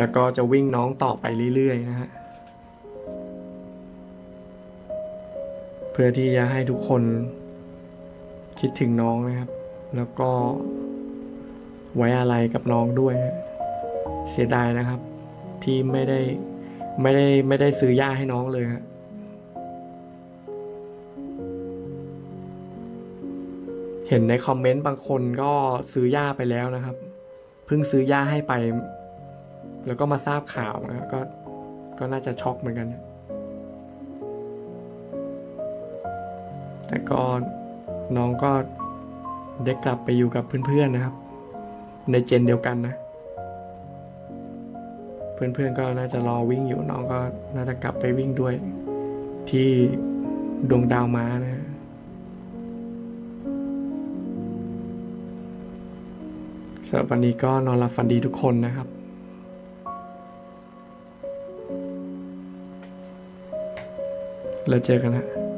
แล้วก็จะวิ่งน้องต่อไปเรื่อยๆนะฮะ เพื่อที่จะให้ทุกคนคิดถึงน้องนะครับ แล้วก็ไว้อะไรกับน้องด้วย เสียดายนะครับ ที่ไม่ได้ไม่ได้ไม่ได้ซื้อย่าให้น้องเลยฮะเห็นในคอมเมนต์บางคนก็ซื้อย่าไปแล้วนะครับ เพิ่งซื้อย่าให้ไป แล้วก็มาทราบข่าวนะก็ก็น่าจะช็อกเหมือนกัน แต่ก็น้องก็ได้กลับไปอยู่กับเพื่อนๆนะครับ ในเจนเดียวกันนะ เพื่อนๆก็น่าจะรอวิ่งอยู่น้องก็น่าจะกลับไปวิ่งด้วย ที่ดวงดาวม้านะสำหรับวันนี้ก็นอนหลับฝันดีทุกคนนะครับ แล้วเจอกันนะ